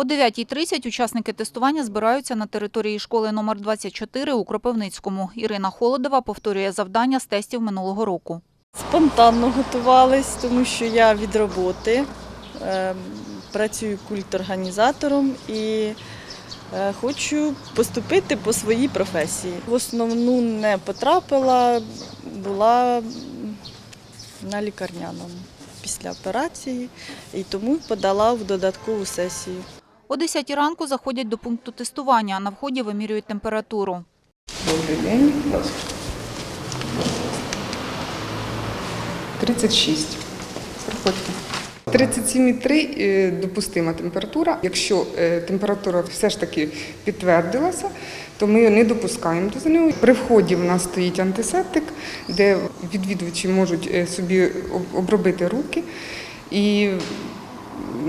О 9.30 учасники тестування збираються на території школи номер 24 у Кропивницькому. Ірина Холодова повторює завдання з тестів минулого року. Спонтанно готувались, тому що я від роботи е, працюю культорганізатором і е, хочу поступити по своїй професії. В основну не потрапила, була на лікарняному після операції і тому подала в додаткову сесію. О 10 ранку заходять до пункту тестування, а на вході вимірюють температуру. Добрий день. 36. Проходьте. 37,3 е, допустима температура. Якщо е, температура все ж таки підтвердилася, то ми її не допускаємо до ЗНО. При вході в нас стоїть антисептик, де відвідувачі можуть е, собі обробити руки. І,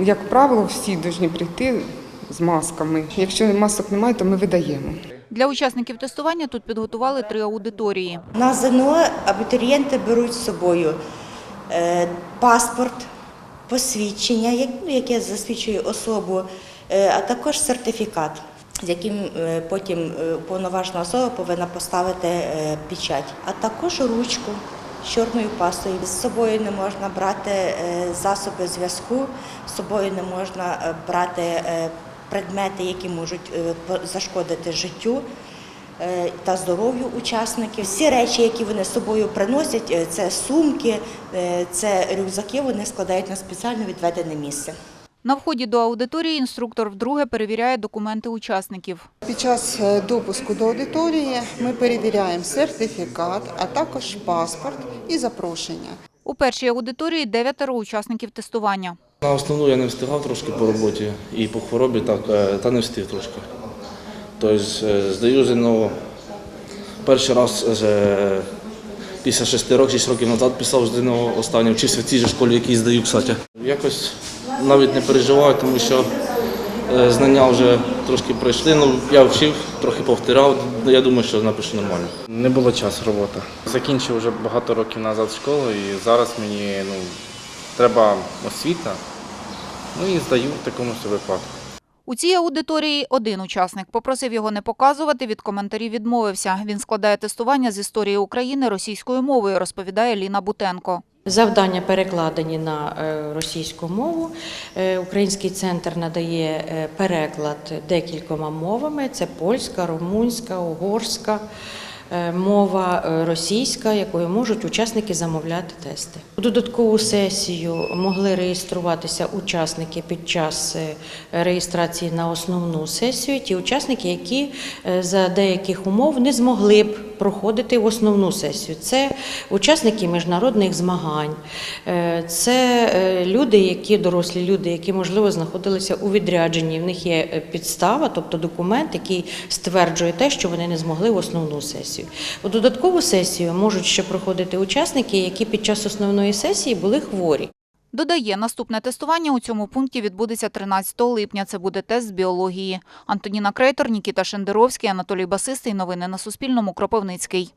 як правило, всі повинні прийти з масками. Якщо масок немає, то ми видаємо. Для учасників тестування тут підготували три аудиторії. На ЗНО абітурієнти беруть з собою е, паспорт, посвідчення, ну, яке засвідчує особу, е, а також сертифікат, з яким е, потім уповноважена особа повинна поставити печать, а також ручку чорною пастою. З собою не можна брати е, засоби зв'язку, з собою не можна е, брати е, предмети, які можуть зашкодити життю та здоров'ю учасників. Всі речі, які вони з собою приносять, це сумки, це рюкзаки, вони складають на спеціально відведене місце. На вході до аудиторії інструктор вдруге перевіряє документи учасників. Під час е, допуску до аудиторії ми перевіряємо сертифікат, а також паспорт і запрошення. У першій аудиторії дев'ятеро учасників тестування. На основну я не встигав трошки по роботі і по хворобі, так, е, та не встиг трошки. Тобто здаю ЗНО перший раз після шести років, шість років назад писав ЗНО останнє, вчився в цій же школі, якій здаю, кстати. Якось навіть не переживаю, тому що е, знання вже трошки пройшли. Ну, я вчив, трохи повторяв, я думаю, що напишу нормально. Не було часу роботи. Закінчив вже багато років назад школу і зараз мені ну, треба освіта. Ну і здаю в такому випадку. У цій аудиторії один учасник попросив його не показувати, від коментарів відмовився. Він складає тестування з історії України російською мовою, розповідає Ліна Бутенко. Завдання перекладені на е, російську мову. Е, Український центр надає е, переклад декількома мовами: це польська, румунська, угорська. Мова російська, якою можуть учасники замовляти тести. У додаткову сесію могли реєструватися учасники під час реєстрації на основну сесію. Ті учасники, які за деяких умов не змогли б проходити в основну сесію. Це учасники міжнародних змагань, е, це е, люди, які дорослі люди, які можливо знаходилися у відрядженні. В них є е, підстава, тобто документ, який стверджує те, що вони не змогли в основну сесію. У додаткову сесію можуть ще проходити учасники, які під час основної сесії були хворі. Додає, наступне тестування у цьому пункті відбудеться 13 липня. Це буде тест з біології. Антоніна Крейтор, Нікіта Шендеровський, Анатолій Басистий. Новини на Суспільному. Кропивницький.